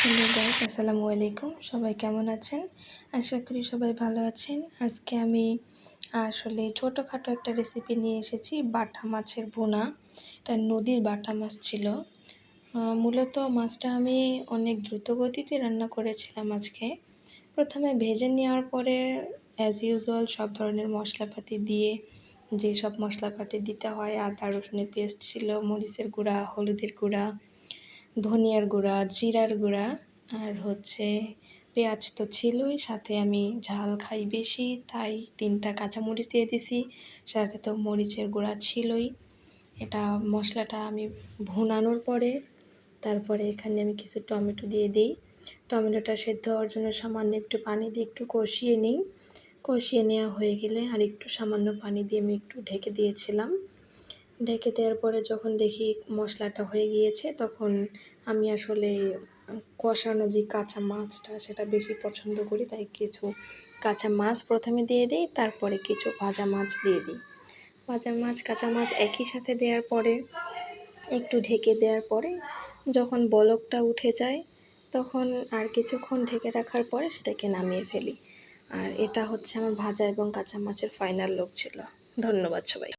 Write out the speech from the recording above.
Hello guys, আসসালামু আলাইকুম। সবাই কেমন আছেন? আশা করি সবাই ভালো আছেন। আজকে আমি আসলে ছোটোখাটো একটা রেসিপি নিয়ে এসেছি, বাটা মাছের ভুনা। এটা নদীর বাটা মাছ ছিল। মূলত মাছটা আমি অনেক দ্রুত গতিতে রান্না করেছিলাম আজকে। প্রথমে ভেজে নেওয়ার পরে অ্যাজ ইউজুয়াল সব ধরনের মশলাপাতি দিয়ে, যেসব মশলাপাতি দিতে হয়, আদা, রসুনের পেস্ট ছিল, মরিচের গুঁড়া, হলুদের গুঁড়া ধনিয়ার গুঁড়া, জিরার গুঁড়া আর হচ্ছে পেঁয়াজ তো ছিলই, সাথে আমি ঝাল খাই বেশি, তাই তিনটা কাঁচামরিচ দিয়ে দিছি, সাথে তো মরিচের গুঁড়া ছিলই। এটা মশলাটা আমি ভুনানোর পরে তারপরে এখানে আমি কিছু টমেটো দিয়ে দিই। টমেটোটা সেদ্ধ হওয়ার জন্য সামান্য একটু পানি দিয়ে একটু কষিয়ে নিই। কষিয়ে নেওয়া হয়ে গেলে আর একটু সামান্য পানি দিয়ে আমি একটু ঢেকে দিয়েছিলাম। ঢেকে দেওয়ার পরে যখন দেখি মশলাটা হয়ে গিয়েছে, তখন আমি আসলে কষানো যে কাঁচা মাছটা সেটা বেশি পছন্দ করি। তাই কিছু কাঁচা মাছ প্রথমে দিয়ে দিই, তারপরে কিছু ভাজা মাছ দিয়ে দিই। ভাজা মাছ, কাঁচা মাছ একই সাথে দেওয়ার পরে, একটু ঢেকে দেওয়ার পরে যখন বলকটা উঠে যায়, তখন আর কিছুক্ষণ ঢেকে রাখার পরে সেটাকে নামিয়ে ফেলি। আর এটা হচ্ছে আমার ভাজা এবং কাঁচা মাছের ফাইনাল লুক ছিল। ধন্যবাদ সবাই